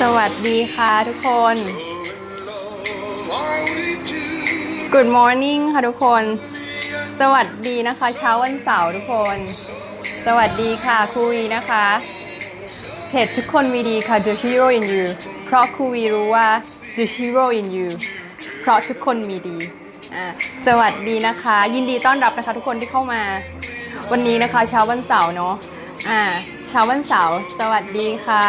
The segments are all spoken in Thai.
สวัสดีค่ะทุกคน Good morning ค่ะทุกคน สวัสดีนะคะเช้าวันเสาร์ทุกคน สวัสดีค่ะครูวีนะคะเพจทุกคนมีดีค่ะ The Hero in You เพราะครูวีรู้ว่า The Hero in You เพราะทุกคนมีดีอ่าสวัสดีนะคะ ยินดีต้อนรับนะคะทุกคนที่เข้ามา วันนี้นะคะเช้าวันเสาร์เนาะอ่าเช้าวันเสาร์สวัสดีค่ะ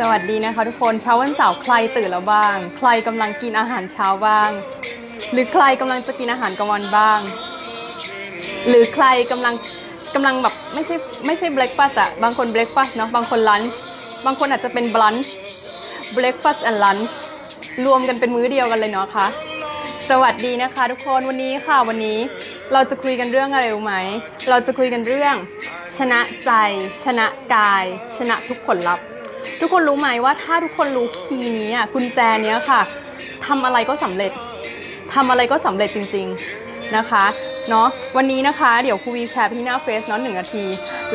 สวัสดีนะคะ ทุกคนเช้าวันเสาร์ใครตื่นแล้วบ้าง ใครกำลังกินอาหารเช้าบ้าง หรือใครกำลังจะกินอาหารกลางวันบ้าง หรือใครกำลังกำลังแบบไม่ใช่ไม่ใช่เบรกฟาสอะบางคนเบรกฟาสเนาะบางคนลันช์บางคนอาจจะเป็นบลันช์เบรกฟาสแอนด์ลันช์รวมกันเป็นมื้อเดียวกันเลยเนาะคะสวัสดีนะคะ ทุกคนวันนี้ค่ะวันนี้ เราจะคุยกันเรื่องอะไรรู้ไหม เราจะคุยกันเรื่อง ชนะใจ ชนะกาย ชนะทุกผลลัพธ์ทุกคนรู้ไหมว่าถ้าทุกคนรู้คีย์นี้อะกุญแจเนี้ยค่ะทำอะไรก็สำเร็จทำอะไรก็สำเร็จจริง ๆนะคะเนาะวันนี้นะคะเดี๋ยวครูวีแชร์ที่หน้าเฟซเนาะหนึ่งนาที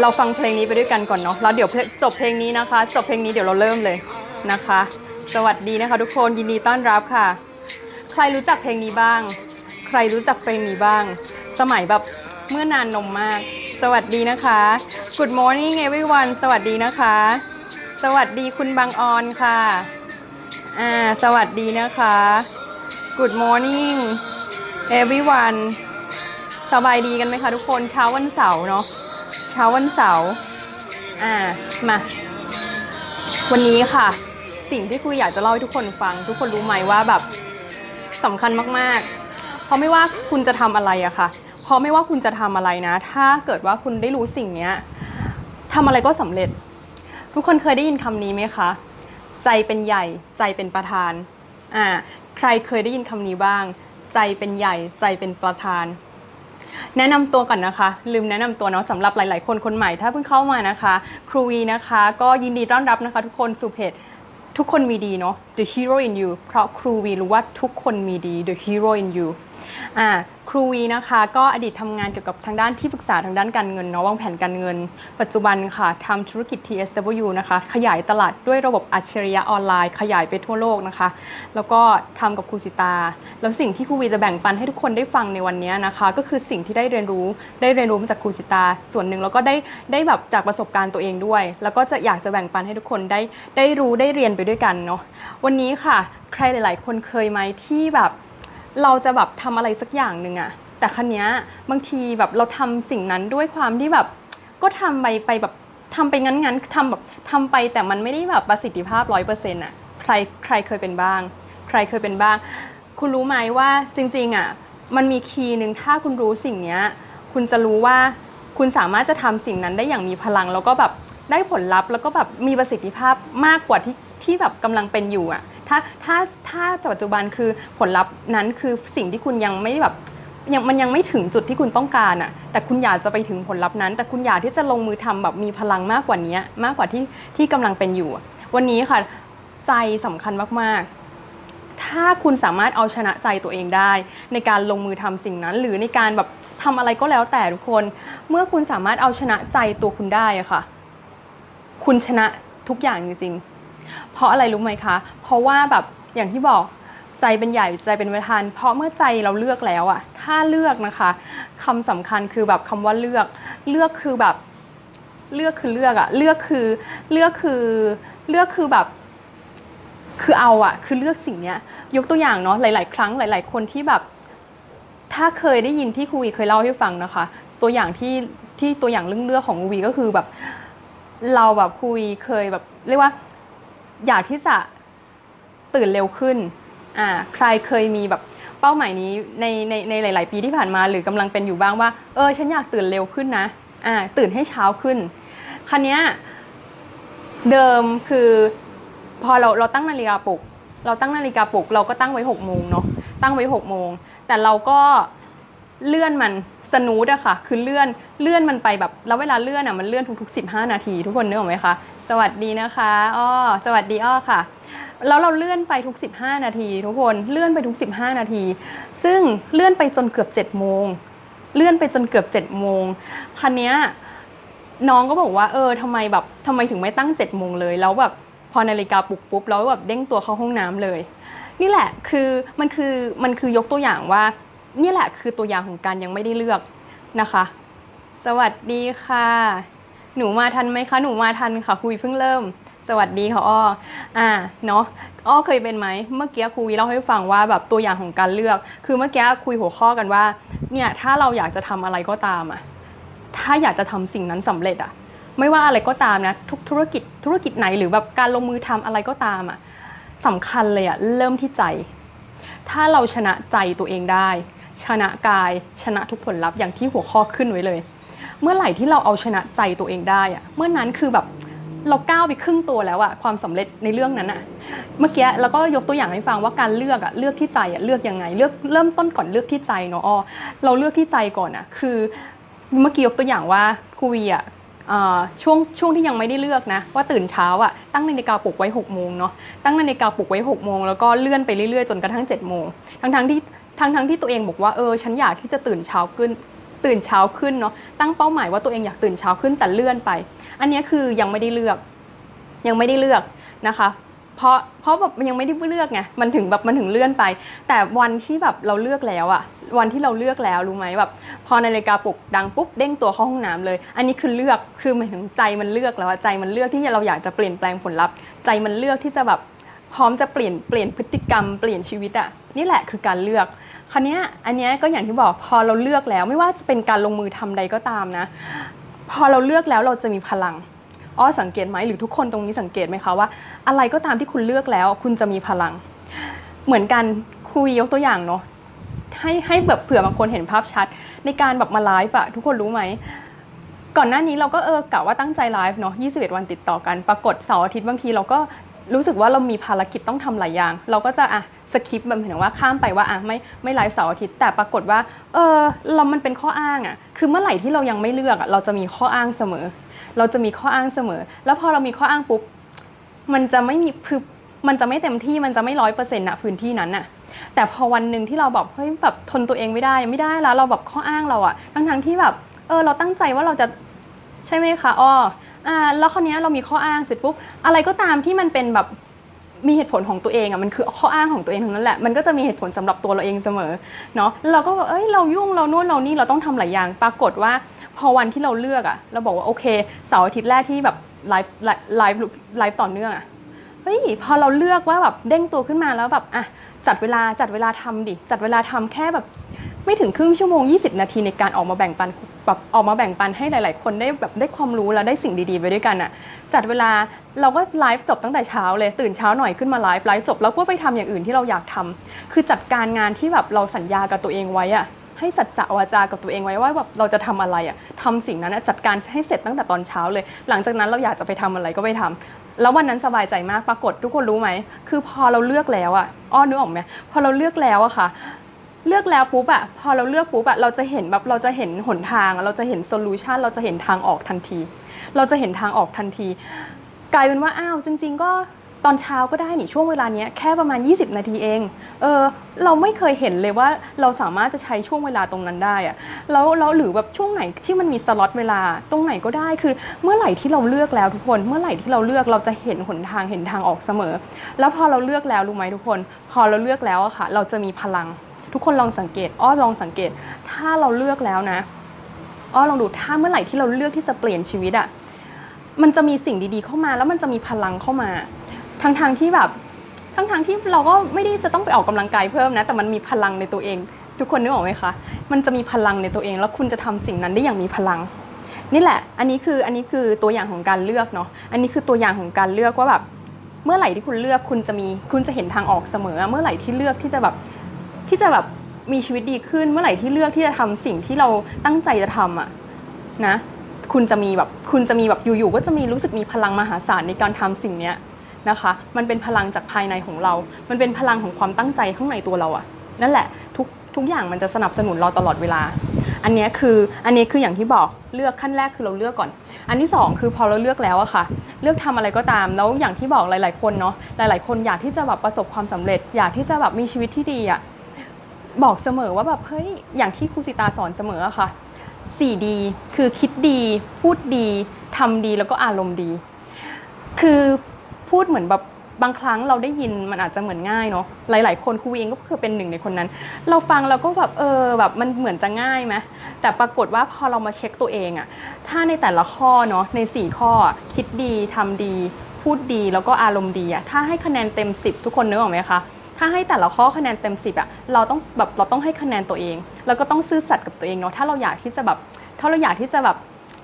เราฟังเพลงนี้ไปด้วยกันก่อนเนาะแล้วเดี๋ยวจบเพลงนี้นะคะ จบเพลงนี้เดี๋ยวเราเริ่มเลยนะคะ สวัสดีนะคะ ทุกคนยินดีต้อนรับค่ะ ใครรู้จักเพลงนี้บ้าง ใครรู้จักเพลงนี้บ้าง สมัยแบบเมื่อนานนมมาก สวัสดีนะคะ Good morning everyone สวัสดีนะคะ สวัสดีคุณบางออนค่ะ อ่า สวัสดีนะคะ Good morning everyone สบายดีกันไหมคะทุกคนเช้าวันเสาร์เนาะเช้าวันเสาร์อ่ามา วันนี้ค่ะ สิ่งที่คุยอยากจะเล่าให้ทุกคนฟัง ทุกคนรู้ไหมว่าแบบสำคัญมากๆ เพราะไม่ว่าคุณจะทำอะไรอะค่ะ ราะไม่ว่าคุณจะทำอะไรนะ ถ้าเกิดว่าคุณได้รู้สิ่งเนี้ยทำอะไรก็สำเร็จ ทุกคนเคยได้ยินคำนี้ไหมคะ ใจเป็นใหญ่ ใจเป็นประธานอ่าใครเคยได้ยินคำนี้บ้าง ใจเป็นใหญ่ ใจเป็นประธาน แนะนำตัวก่อนนะคะ ลืมแนะนำตัวเนาะสำหรับหลาย ๆ คนคนใหม่ถ้าเพิ่งเข้ามานะคะ ครูวีนะคะ ก็ยินดีต้อนรับนะคะทุกคนสู่เพจทุกคนมีดีเนาะ The Hero in You เพราะครูวีรู้ว่าทุกคนมีดี The Hero in You อ่าครูวีนะคะก็อดีตทำงานเกี่ยวกับทางด้านที่ปรึกษาทางด้านการเงินเนาะวางแผนการเงิน ปัจจุบันค่ะทำธุรกิจ TSW นะคะ ขยายตลาดด้วยระบบอัจฉริยะออนไลน์ ขยายไปทั่วโลกนะคะ แล้วก็ทำกับครูสิตา แล้วสิ่งที่ครูวีจะแบ่งปันให้ทุกคนได้ฟังในวันนี้นะคะ ก็คือสิ่งที่ได้เรียนรู้ได้เรียนรู้มาจากครูสิตา ส่วนหนึ่งแล้วก็ได้ได้แบบจากประสบการณ์ตัวเองด้วย แล้วก็จะอยากจะแบ่งปันให้ทุกคนได้ได้รู้ได้เรียนไปด้วยกันเนาะวันนี้ค่ะ ใครหลาย ๆ คนเคยไหมที่แบบ เราจะแบบทำอะไรสักอย่างหนึ่งอะแต่ครั้นี้ยบางทีแบบเราทำสิ่งนั้นด้วยความที่แบบ ก็ทำไปไปแบบทำไปงั้นๆทำแบบทำไปแต่มันไม่ได้แบบประสิทธิภาพร้อยเปอร์เซ็นต์อะใครใครเคยเป็นบ้าง ใครเคยเป็นบ้าง คุณรู้ไหมว่าจริงๆอะมันมีคีย์หนึ่งถ้าคุณรู้สิ่งเนี้ย คุณจะรู้ว่าคุณสามารถจะทำสิ่งนั้นได้อย่างมีพลัง แล้วก็แบบได้ผลลัพธ์แล้วก็แบบมีประสิทธิภาพมากกว่าที่ที่แบบกำลังเป็นอยู่อะ ถ้าถ้าถ้าปัจจุบันคือผลลัพธ์นั้นคือสิ่งที่คุณยังไม่แบบยังมันยังไม่ถึงจุดที่คุณต้องการอะแต่คุณอยากจะไปถึงผลลัพธ์นั้น แต่คุณอยากที่จะลงมือทำแบบมีพลังมากกว่านี้มากกว่าที่ที่กำลังเป็นอยู่ วันนี้ค่ะ ใจสำคัญมากๆ ถ้าคุณสามารถเอาชนะใจตัวเองได้ ในการลงมือทำสิ่งนั้น หรือในการแบบทำอะไรก็แล้วแต่ทุกคน เมื่อคุณสามารถเอาชนะใจตัวคุณได้อะค่ะ คุณชนะทุกอย่างจริงๆ เพราะอะไรรู้ไหมคะ เพราะว่าแบบอย่างที่บอกใจเป็นใหญ่ใจเป็นประธาน เพราะเมื่อใจเราเลือกแล้วอะถ้าเลือกนะคะคำสำคัญคือแบบคำว่าเลือก เลือกคือแบบเลือกคือเลือกอะเลือกคือเลือกคือเลือกคือแบบคือเอาอะคือเลือกสิ่งเนี้ย ยกตัวอย่างเนาะหลาย ๆ ครั้งหลาย ๆ คนที่แบบ ถ้าเคยได้ยินที่ครูวีเคยเล่าให้ฟังนะคะ ตัวอย่างที่ที่ตัวอย่างเรื่องเลือกของครูวีก็คือแบบ เราแบบคุยเคยแบบ เรียกว่า อยากที่จะตื่นเร็วขึ้นอ่าใครเคยมีแบบเป้าหมายนี้ในในในหลาย ๆ ปีที่ผ่านมาหรือกำลังเป็นอยู่บ้างว่า เออ ฉันอยากตื่นเร็วขึ้นนะอ่าตื่นให้เช้าขึ้น คันนี้ยเดิมคือพอเราเราตั้งนาฬิกาปลุก เราตั้งนาฬิกาปลุก เราก็ตั้งไว้หกโมงเนาะตั้งไว้หกโมงแต่เราก็เลื่อนมันสนูดอะค่ะ คือเลื่อนเลื่อนมันไปแบบแล้วเวลาเลื่อนอะมันเลื่อนทุกๆ15 นาที ทุกคนนึกออกไหมคะ สวัสดีนะคะอ้อสวัสดีอ้อค่ะ แล้วเราเลื่อนไปทุก 15 นาที ทุกคนเลื่อนไปทุก 15 นาที ซึ่งเลื่อนไปจนเกือบ7โมงเลื่อนไปจนเกือบ7โมงคันนี้น้องก็บอกว่าเออทำไมแบบทำไมถึงไม่ตั้งเจ็ดโมงเลย แล้วแบบพอนาฬิกาปลุกปุ๊บแล้วแบบเด้งตัวเข้าห้องน้ำเลย นี่แหละคือมันคือมันคือยกตัวอย่างว่า นี่แหละคือตัวอย่างของการยังไม่ได้เลือกนะคะ สวัสดีค่ะ หนูมาทันไหมคะ หนูมาทันค่ะ คุยเพิ่งเริ่ม สวัสดีค่ะอ้ออ่า เนาะอ้อเคยเป็นไหม เมื่อกี้ครูวีเล่าให้ฟังว่าแบบตัวอย่างของการเลือก คือเมื่อกี้คุยหัวข้อกันว่า เนี่ย ถ้าเราอยากจะทำอะไรก็ตามอะถ้าอยากจะทำสิ่งนั้นสำเร็จอะไม่ว่าอะไรก็ตามนะ ทุกธุรกิจ ธุรกิจไหนหรือแบบการลงมือทำอะไรก็ตามอะสำคัญเลยอะเริ่มที่ใจ ถ้าเราชนะใจตัวเองได้ ชนะกาย ชนะทุกผลลัพธ์อย่างที่หัวข้อขึ้นไว้เลย เมื่อไหร่ที่เราเอาชนะใจตัวเองได้อะเมื่อนั้นคือแบบเราก้าวไปครึ่งตัวแล้วอะความสำเร็จในเรื่องนั้นอะเมื่อกี้เราก็ยกตัวอย่างให้ฟังว่าการเลือกอะเลือกที่ใจอะเลือกยังไงเลือกเริ่มต้นก่อนเลือกที่ใจเนาะอ้อเราเลือกที่ใจก่อนอะคือ เมื่อกี้ยกตัวอย่างว่าครูวีอะเอ่อช่วงช่วงที่ยังไม่ได้เลือกนะ ว่าตื่นเช้าอะตั้งนาฬิกาปลุกไว้6กโมงเนาะตั้งนาฬิกาปลุกไว้6กโมงแล้วก็เลื่อนไปเรื่อยๆจนกระทั่ง7จ็ดโมงทั้งทั้งๆที่ทั้งทั้งๆที่ตัวเองบอกว่าเออฉันอยากที่จะตื่นเช้าขึ้น ตื่นเช้าขึ้นเนาะตั้งเป้าหมายว่าตัวเองอยากตื่นเช้าขึ้นแต่เลื่อนไป อันนี้คือยังไม่ได้เลือก ยังไม่ได้เลือกนะคะ เพราะเพราะแบบมันยังไม่ได้เลือกไงมันถึงแบบมันถึงเลื่อนไป แต่วันที่แบบเราเลือกแล้วอะวันที่เราเลือกแล้วรู้ไหมแบบพอนาฬิกาปลุกดังปุ๊บเด้งตัวเข้าห้องน้ำเลย อันนี้คือเลือกคือหมายถึงใจมันเลือกแล้วอะใจมันเลือกที่เราอยากจะเปลี่ยนแปลงผลลัพธ์ ใจมันเลือกที่จะแบบพร้อมจะเปลี่ยนเปลี่ยนพฤติกรรมเปลี่ยนชีวิตอะนี่แหละคือการเลือก คราวนี้อันนี้ก็อย่างที่บอกพอเราเลือกแล้ว ไม่ว่าจะเป็นการลงมือทำใดก็ตามนะ พอเราเลือกแล้วเราจะมีพลังอ้อสังเกตไหมหรือทุกคนตรงนี้สังเกตไหมคะว่า อะไรก็ตามที่คุณเลือกแล้ว คุณจะมีพลัง เหมือนกันคุยยกตัวอย่างเนาะให้ให้แบบเผื่อบางคนเห็นภาพชัด ในการแบบมาไลฟ์อะทุกคนรู้ไหมก่อนหน้านี้เราก็เออกะว่าตั้งใจไลฟ์เนาะ21 วันติดต่อกัน ปรากฏเสาร์อาทิตย์บางทีเราก็รู้สึกว่าเรามีภารกิจต้องทำหลายอย่าง เราก็จะอะ สคิปแบบเหมายถึงว่าข้ามไปว่าอะไม่ไม่ไลฟ์เสาร์อาทิตย์แต่ปรากฏว่าเออเรามันเป็นข้ออ้างอะคือเมื่อไหร่ที่เรายังไม่เลือกอะเราจะมีข้ออ้างเสมอ เราจะมีข้ออ้างเสมอ แล้วพอเรามีข้ออ้างปุ๊บมันจะไม่มีคือมันจะไม่เต็มที่มันจะไม่ร้อยเปอร์เซ็นต์ะพื้นที่นั้นน่ะแต่พอวันหนึ่งที่เราแบบเฮ้ยแบบทนตัวเองไม่ได้ไม่ได้แล้วเราแบบข้ออ้างเราอะทั้งทั้งที่แบบเออเราตั้งใจว่าเราจะใช่ไหมคะอ้ออ่าแล้วคราวนี้เรามีข้ออ้างเสร็จปุ๊บอะไรก็ตามที่มันเป็นแบบ มีเหตุผลของตัวเองอะมันคือข้ออ้างของตัวเองทั้งนั้นแหละมันก็จะมีเหตุผลสำหรับตัวเราเองเสมอเนาะเราก็แบอกเอ้ยเรายุ่งเราโน่นเรานี่เราต้องทำหลายอย่าง ปรากฏว่าพอวันที่เราเลือกอะเราบอกว่าโอเคเสาร์อาทิตย์แรกที่แบบไลฟ์ไลฟ์ไลฟ์ต่อเนื่องอะเฮ้ยพอเราเลือกว่าแบบเด้งตัวขึ้นมาแล้วแบบอะจัดเวลาจัดเวลาทำดิจัดเวลาทำแค่แบบ ไม่ถึงครึ่งชั่วโมง 20 นาทีในการออกมาแบ่งปันแบบออกมาแบ่งปันให้หลาย ๆ คนได้แบบได้ความรู้แล้วได้สิ่งดี ๆ ไปด้วยกันอะจัดเวลาเราก็ไลฟ์จบตั้งแต่เช้าเลยตื่นเช้าหน่อยขึ้นมาไลฟ์ไลฟ์จบแล้วก็ไปทำอย่างอื่นที่เราอยากทำคือจัดการงานที่แบบเราสัญญากับตัวเองไว้อะให้สัจจะวาจากับตัวเองไว้ว่าแบบเราจะทำอะไรอะ่ะทำสิ่งนั้นจัดการให้เสร็จตั้งแต่ตอนเช้าเลย หลังจากนั้นเราอยากจะไปทำอะไรก็ไปทำแล้ววันนั้นสบายใจมากปรากฏทุกคนรู้ไหม คือพอเราเลือกแล้วอะอ้อนึกออกไหมพอเราเลือกแล้วอะค่ะ เลือกแล้วปุ๊บอะพอเราเลือกปุ๊บอะเราจะเห็นแบบเราจะเห็นหนทาง เราจะเห็นโซลูชันเราจะเห็นทางออกทันที เราจะเห็นทางออกทันที กลายเป็นว่าอ้าวจริง ๆ ก็ตอนเช้าก็ได้นี่ช่วงเวลาเนี้ยแค่ประมาณ 20 นาทีเอง เออเราไม่เคยเห็นเลยว่าเราสามารถจะใช้ช่วงเวลาตรงนั้นได้อะแล้วแล้วหรือแบบช่วงไหนที่มันมีสล็อตเวลาตรงไหนก็ได้คือ เมื่อไหร่ที่เราเลือกแล้วทุกคน เมื่อไหร่ที่เราเลือกเราจะเห็นหนทางเห็นทางออกเสมอ แล้วพอเราเลือกแล้วรู้ไหมทุกคน พอเราเลือกแล้วอะค่ะ เราจะมีพลัง ทุกคนลองสังเกต อ้อลองสังเกต ถ้าเราเลือกแล้วนะ อ้อลองดูถ้าเมื่อไหร่ที่เราเลือกที่จะเปลี่ยนชีวิตอะมันจะมีสิ่งดีๆเข้ามา แล้วมันจะมีพลังเข้ามาทั้งทางๆที่แบบทั้งทางๆที่เราก็ไม่ได้จะต้องไปออกกำลังกายเพิ่มนะ แต่มันมีพลังในตัวเอง ทุกคนนึกออกไหมคะ มันจะมีพลังในตัวเอง แล้วคุณจะทำสิ่งนั้นได้อย่างมีพลัง นี่แหละ อันนี้คืออันนี้คือตัวอย่างของการเลือกเนาะ อันนี้คือตัวอย่างของการเลือกว่าแบบเมื่อไหร่ที่คุณเลือกคุณจะมีคุณจะเห็นทางออกเสมอ เมื่อไหร่ที่เลือกที่จะแบบ ที่จะแบบมีชีวิตดีขึ้นเมื่อไหร่ที่เลือกที่จะทำสิ่งที่เราตั้งใจจะทำอะนะคุณจะมีแบบคุณจะมีแบบอยู่ๆก็จะมีรู้สึกมีพลังมหาศาลในการทำสิ่งเนี้ยนะคะ มันเป็นพลังจากภายในของเรา มันเป็นพลังของความตั้งใจข้างในตัวเราอะนั่นแหละทุกทุกอย่างมันจะสนับสนุนเราตลอดเวลา อันนี้คืออันนี้คืออย่างที่บอกเลือกขั้นแรกคือเราเลือกก่อน อันที่สองคือพอเราเลือกแล้วอะค่ะ เลือกทำอะไรก็ตามแล้วอย่างที่บอกหลาย ๆ คนเนาะหลาย ๆ คนอยากที่จะแบบประสบความสำเร็จ อยากที่จะแบบมีชีวิตที่ดีอะ บอกเสมอว่าแบบเฮ้ยอย่างที่ครูสิตาสอนเสมออะค่ะสี่ดีคือคิดดี พูดดีทำดีแล้วก็อารมณ์ดี คือพูดเหมือนแบบบางครั้งเราได้ยินมันอาจจะเหมือนง่ายเนาะหลาย ๆ คนครูเองก็คือเป็นหนึ่งในคนนั้น เราฟังเราก็แบบเออแบบมันเหมือนจะง่ายไหมแต่ปรากฏว่าพอเรามาเช็คตัวเองอะถ้าในแต่ละข้อเนาะในสี่ข้อคิดดีทำดี พูดดีแล้วก็อารมณ์ดีอะถ้าให้คะแนนเต็ม 10 ทุกคนนึกออกไหมคะ ถ้าให้แต่ละข้อคะแนนเต็ม10อะเราต้องแบบเราต้องให้คะแนนตัวเอง แล้วก็ต้องซื่อสัตย์กับตัวเองเนาะถ้าเราอยากที่จะแบบถ้าเราอยากที่จะแบบ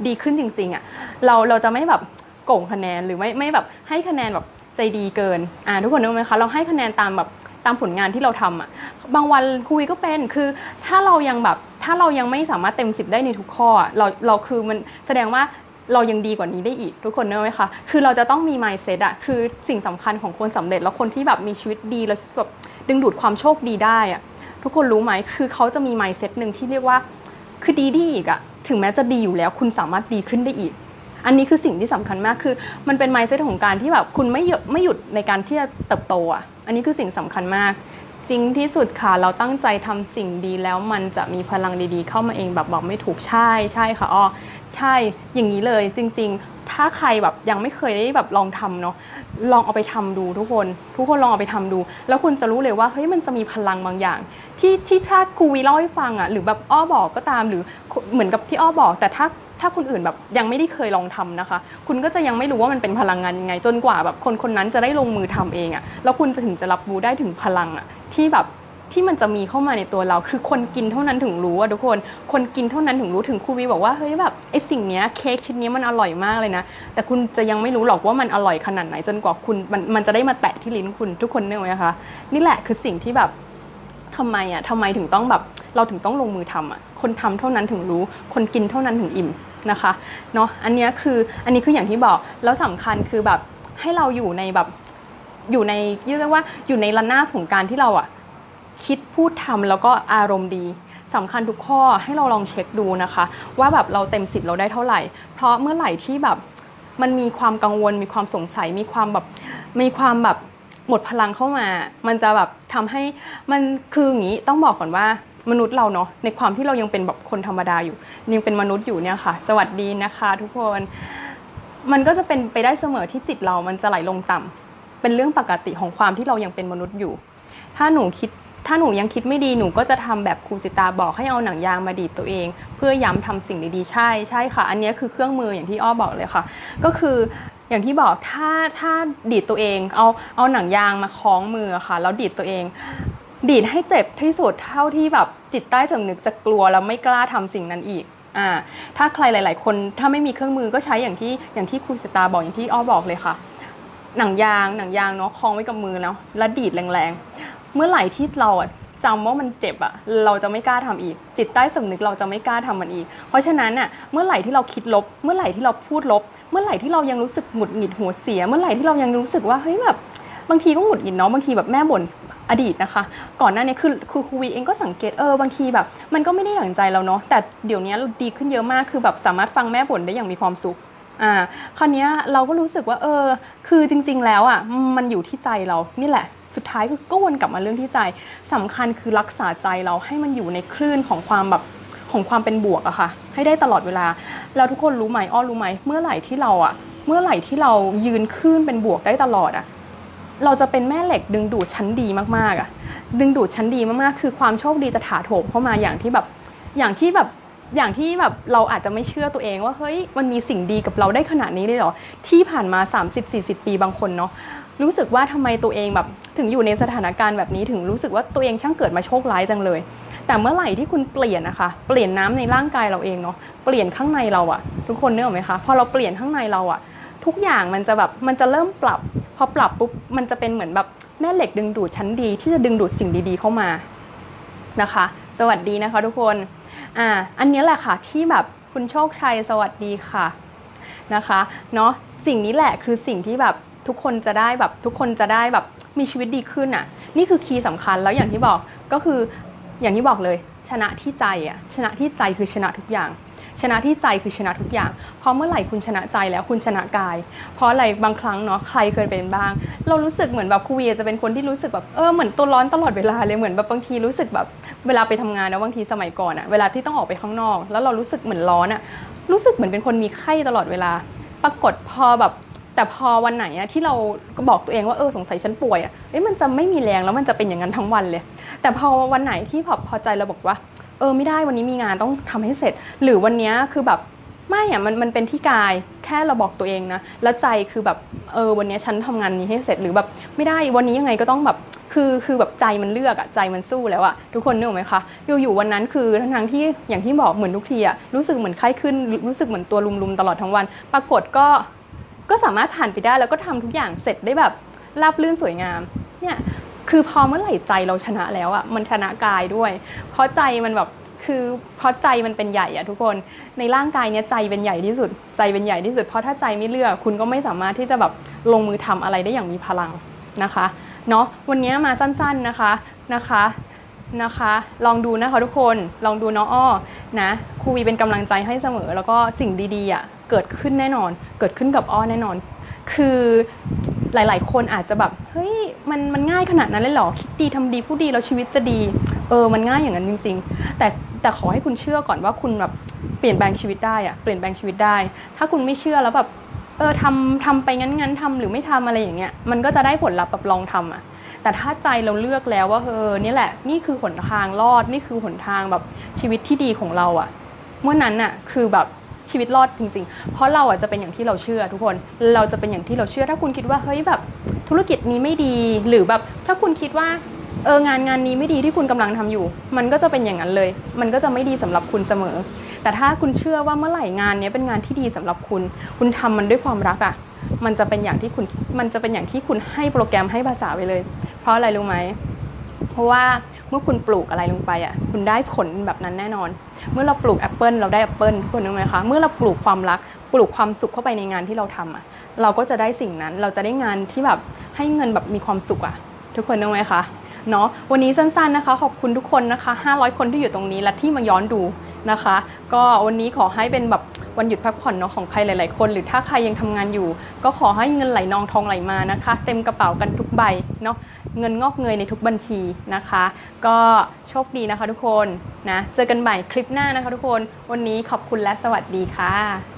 ดีขึ้นจริงๆอะเราเราจะไม่แบบโก่งคะแนนหรือไม่ไม่แบบให้คะแนนแบบใจดีเกินอ่าทุกคนนึกไหมคะเราให้คะแนนตามแบบตามผลงานที่เราทำอะบางวันคุยก็เป็นคือถ้าเรายังแบบถ้าเรายังไม่สามารถเต็ม10ได้ในทุกข้อเราเราคือมันแสดงว่า เรายังดีกว่านี้ได้อีก ทุกคนเนอะไหมคะคือเราจะต้องมี mindset อะคือสิ่งสำคัญของคนสำเร็จแล้วคนที่แบบมีชีวิตดีแล้วแบบดึงดูดความโชคดีได้อะทุกคนรู้ไหมคือเขาจะมี mindset หนึ่งที่เรียกว่า คือดีดีอีกอะถึงแม้จะดีอยู่แล้ว คุณสามารถดีขึ้นได้อีก อันนี้คือสิ่งที่สำคัญมากคือ มันเป็น mindset ของการที่แบบคุณไม่หยุดไม่หยุดในการที่จะเติบโตอะอันนี้คือสิ่งสำคัญมาก จริงที่สุดค่ะ เราตั้งใจทำสิ่งดีแล้วมันจะมีพลังดีๆ เข้ามาเองแบบบอกไม่ถูกใช่ใช่ค่ะอ้อใช่อย่างนี้เลยจริง ๆ ถ้าใครแบบยังไม่เคยได้แบบลองทำเนาะลองเอาไปทำดูทุกคน ทุกคนลองเอาไปทำดู แล้วคุณจะรู้เลยว่าเฮ้ยมันจะมีพลังบางอย่าง ที่ที่ถ้าครูวีเล่าให้ฟังอะหรือแบบอ้อบอกก็ตามหรือเหมือนกับที่อ้อบอก แต่ถ้า ถ้าคนอื่นแบบยังไม่ได้เคยลองทำนะคะ คุณก็จะยังไม่รู้ว่ามันเป็นพลังงานยังไง จนกว่าแบบคนคนนั้นจะได้ลงมือทำเองอะแล้วคุณจะถึงจะรับรู้ได้ถึงพลังอะที่แบบที่มันจะมีเข้ามาในตัวเรา คือคนกินเท่านั้นถึงรู้อะทุกคน คนกินเท่านั้นถึงรู้ถึงครูวีบอกว่าเฮ้ยแบบไอสิ่งเนี้ยเค้กชิ้นนี้มันอร่อยมากเลยนะ แต่คุณจะยังไม่รู้หรอกว่ามันอร่อยขนาดไหน จนกว่าคุณมันมันจะได้มาแตะที่ลิ้นคุณทุกคนเนกอะไหมคะนี่แหละคือสิ่งที่แบบ ทำไมอะทำไมถึงต้องแบบเราถึงต้องลงมือทำอะคนทำเท่านั้นถึงรู้ คนกินเท่านั้นถึงอิ่มนะคะเนาะอันนี้คืออันนี้คืออย่างที่บอกแล้วสำคัญคือแบบให้เราอยู่ในแบบอยู่ในเรียกว่าอยู่ในระนาบของการที่เราอะคิดพูดทำแล้วก็อารมณ์ดีสำคัญทุกข้อให้เราลองเช็คดูนะคะ ว่าแบบเราเต็มสิบเราได้เท่าไหร่ เพราะเมื่อไหร่ที่แบบมันมีความกังวลมีความสงสัยมีความแบบมีความแบบ หมดพลังเข้ามา มันจะแบบทำให้มันคืออย่างนี้ต้องบอกก่อนว่ามนุษย์เราเนาะในความที่เรายังเป็นแบบคนธรรมดาอยู่ยังเป็นมนุษย์อยู่เนี่ยค่ะ สวัสดีนะคะทุกคน มันก็จะเป็นไปได้เสมอที่จิตเรามันจะไหลลงต่ำเป็นเรื่องปกติของความที่เรายังเป็นมนุษย์อยู่ ถ้าหนูคิดถ้าหนูยังคิดไม่ดีหนูก็จะทำแบบครูสิตาบอกให้เอาหนังยางมาดีดตัวเอง เพื่อย้ำทำสิ่งดีๆใช่ใช่ค่ะ อันนี้คือเครื่องมืออย่างที่อ้อบอกเลยค่ะ ก็คือ อย่างที่บอกถ้าถ้าดีดตัวเอง เอาเอาหนังยางมาคล้องมือค่ะแล้วดีดตัวเอง ดีดให้เจ็บที่สุดเท่าที่แบบจิตใต้สำนึกจะกลัวแล้วไม่กล้าทำสิ่งนั้นอีกอ่าถ้าใครหลาย ๆ คนถ้าไม่มีเครื่องมือก็ใช้อย่างที่อย่างที่ครูสิตาบอกอย่างที่อ้อบอกเลยค่ะ หนังยางหนังยางเนาะคล้องไว้กับมือเนาะแล้วดีดแรงๆ เมื่อไหร่ที่เราจำว่ามันเจ็บอะเราจะไม่กล้าทำอีก จิตใต้สำนึกเราจะไม่กล้าทำมันอีก เพราะฉะนั้นอะเมื่อไหร่ที่เราคิดลบ เมื่อไหร่ที่เราพูดลบ เมื่อไหร่ที่เรายังรู้สึกหงุดหงิดหัวเสีย เมื่อไหร่ที่เรายังรู้สึกว่าเฮ้ยแบบบางทีก็หงุดหงิดเนาะบางทีแบบแม่บ่นอดีตนะคะ ก่อนหน้านี้คือคือครูวีเองก็สังเกตเออบางทีแบบ มันก็ไม่ได้อย่างใจเราเนาะแต่เดี๋ยวนี้เราดีขึ้นเยอะมากคือแบบสามารถฟังแม่บ่นได้อย่างมีความสุขอ่าคราวนี้เราก็รู้สึกว่าเออ คือจริง ๆ แล้วอะมันอยู่ที่ใจเรานี่แหละ สุดท้ายคือก็วนกลับมาเรื่องที่ใจสำคัญคือรักษาใจเราให้มันอยู่ในคลื่นของความแบบของความเป็นบวกอะค่ะ ให้ได้ตลอดเวลา แล้วทุกคนรู้ไหมอ้อรู้ไหมเมื่อไหร่ที่เราอะเมื่อไหร่ที่เรายืนคลื่นเป็นบวกได้ตลอดอะเราจะเป็นแม่เหล็กดึงดูดชั้นดีมากๆอะดึงดูดชั้นดีมากๆ คือความโชคดีจะถาโถมเข้ามาอย่างที่แบบอย่างที่แบบอย่างที่แบบเราอาจจะไม่เชื่อตัวเองว่าเฮ้ยมันมีสิ่งดีกับเราได้ขนาดนี้เลยเหรอที่ผ่านมา 30-40 ปีบางคนเนาะ รู้สึกว่าทำไมตัวเองแบบถึงอยู่ในสถานการณ์แบบนี้ถึงรู้สึกว่าตัวเองช่างเกิดมาโชคร้ายจังเลย แต่เมื่อไหร่ที่คุณเปลี่ยนนะคะเปลี่ยนน้ำในร่างกายเราเองเนาะเปลี่ยนข้างในเราอะทุกคนเนกออกไหมคะพอเราเปลี่ยนข้างในเราอะทุกอย่างมันจะแบบมันจะเริ่มปรับ พอปรับปุ๊บมันจะเป็นเหมือนแบบแม่เหล็กดึงดูดชั้นดีที่จะดึงดูดสิ่งดีๆเข้ามานะคะ สวัสดีนะคะทุกคนอ่าอันนี้แหละค่ะที่แบบคุณโชคชัยสวัสดีค่ะนะคะเนาะสิ่งนี้แหละคือสิ่งที่แบบ ทุกคนจะได้แบบทุกคนจะได้แบบมีชีวิตดีขึ้นอะ นี่คือคีย์สำคัญแล้วอย่างที่บอกก็คืออย่างที่บอกเลย ชนะที่ใจอะชนะที่ใจคือชนะทุกอย่าง ชนะที่ใจคือชนะทุกอย่างเพราะเมื่อไหร่คุณชนะใจแล้วคุณชนะกาย เพราะอะไรบางครั้งเนาะใครเคยเป็นบ้าง เรารู้สึกเหมือนแบบครูเวียจะเป็นคนที่รู้สึกแบบเออเหมือนตัวร้อนตลอดเวลาเลยเหมือนแบบบางทีรู้สึกแบบเวลาไปทำงานนะบางทีสมัยก่อนอะเวลาที่ต้องออกไปข้างนอก แล้วเรารู้สึกเหมือนร้อนอะรู้สึกเหมือนเป็นคนมีไข้ตลอดเวลา ปรากฏพอแบบ แต่พอวันไหนอะที่เราก็บอกตัวเองว่าเออสงสัยฉันป่วยอะเอ้ยมันจะไม่มีแรงแล้วมันจะเป็นอย่างนั้นทั้งวันเลย แต่พอวันไหนที่พอพอใจเราบอกว่า เออไม่ได้วันนี้มีงานต้องทำให้เสร็จ หรือวันนี้คือแบบไม่อะมันมันเป็นที่กายแค่เราบอกตัวเองนะแล้วใจคือแบบเออวันนี้ฉันทำงานนี้ให้เสร็จหรือแบบไม่ได้วันนี้ยังไงก็ต้องแบบคือคือแบบใจมันเลือกอะใจมันสู้แล้วอะทุกคนนึกออกไหมคะอยู่ๆวันนั้นคือทั้งที่อย่างที่บอกเหมือนทุกทีอะรู้สึกเหมือนไข้ขึ้นรู้สึกเหมือนตัวลุมๆตลอดทั้งวัน ปรากฏก็ ก็สามารถผ่านไปได้แล้วก็ทำทุกอย่างเสร็จได้แบบราบรื่นสวยงามเนี่ยคือพอเมื่อไหร่ใจเราชนะแล้วอะมันชนะกายด้วย เพราะใจมันแบบคือเพราะใจมันเป็นใหญ่อะทุกคนในร่างกายเนี้ยใจเป็นใหญ่ที่สุด ใจเป็นใหญ่ที่สุด เพราะถ้าใจไม่เลือกคุณก็ไม่สามารถที่จะแบบลงมือทำอะไรได้อย่างมีพลังนะคะเนาะวันนี้มาสั้นๆนะคะนะคะนะคะ ลองดูนะคะทุกคนลองดูน้องอ้อนะครูวีเป็นกำลังใจให้เสมอ แล้วก็สิ่งดีๆอะ เกิดขึ้นแน่นอน เกิดขึ้นกับอ้อแน่นอน คือหลาย ๆ คนอาจจะแบบเฮ้ยมันมันง่ายขนาดนั้นเลยเหรอคิดดีทำดีพูดดีแล้วชีวิตจะดี เออมันง่ายอย่างนั้นจริง ๆ แต่แต่ขอให้คุณเชื่อก่อนว่าคุณแบบเปลี่ยนแปลงชีวิตได้อะเปลี่ยนแปลงชีวิตได้ ถ้าคุณไม่เชื่อแล้วแบบเออทำทำไปงั้นงั้นๆทำหรือไม่ทำอะไรอย่างเงี้ยมันก็จะได้ผลลัพธ์แบบลองทำอะแต่ถ้าใจเราเลือกแล้วว่าเออนี่แหละ นี่คือหนทางรอดนี่คือหนทางแบบชีวิตที่ดีของเราอะเมื่อนั้นน่ะคือแบบ ชีวิตรอดจริง ๆ เพราะเราอะจะเป็นอย่างที่เราเชื่อทุกคน เราจะเป็นอย่างที่เราเชื่อ ถ้าคุณคิดว่าเฮ้ยแบบธุรกิจนี้ไม่ดี หรือแบบถ้าคุณคิดว่าเอองานงานนี้ไม่ดีที่คุณกำลังทำอยู่ มันก็จะเป็นอย่างนั้นเลย มันก็จะไม่ดีสำหรับคุณเสมอ แต่ถ้าคุณเชื่อว่าเมื่อไหร่งานนี้เป็นงานที่ดีสำหรับคุณ คุณทำมันด้วยความรักอะ มันจะเป็นอย่างที่คุณ มันจะเป็นอย่างที่คุณให้โปรแกรมให้ภาษาไปเลย เพราะอะไรรู้ไหม เพราะว่า มื่อคุณปลูกอะไรลงไปอะคุณได้ผลแบบนั้นแน่นอน เมื่อเราปลูกแอปเปิลเราได้แอปเปิลทุกคนรู้ไหมคะเมื่อเราปลูกความรักปลูกความสุขเข้าไปในงานที่เราทำอะเราก็จะได้สิ่งนั้นเราจะได้งานที่แบบให้เงินแบบมีความสุขอะ ทุกคนรู้ไหมคะเนาะวันนี้สั้นๆนะคะ ขอบคุณทุกคนนะคะ 500 คนที่อยู่ตรงนี้และที่มาย้อนดูนะคะ ก็วันนี้ขอให้เป็นแบบวันหยุดพักผ่อนเนาะของใครหลาย ๆ คน หรือถ้าใครยังทำงานอยู่ ก็ขอให้เงินไหลนองทองไหลมานะคะ เต็มกระเป๋ากันทุกใบเนาะ เงินงอกเงยในทุกบัญชีนะคะ ก็โชคดีนะคะทุกคนนะเจอกันใหม่คลิปหน้านะคะทุกคน วันนี้ขอบคุณและสวัสดีค่ะ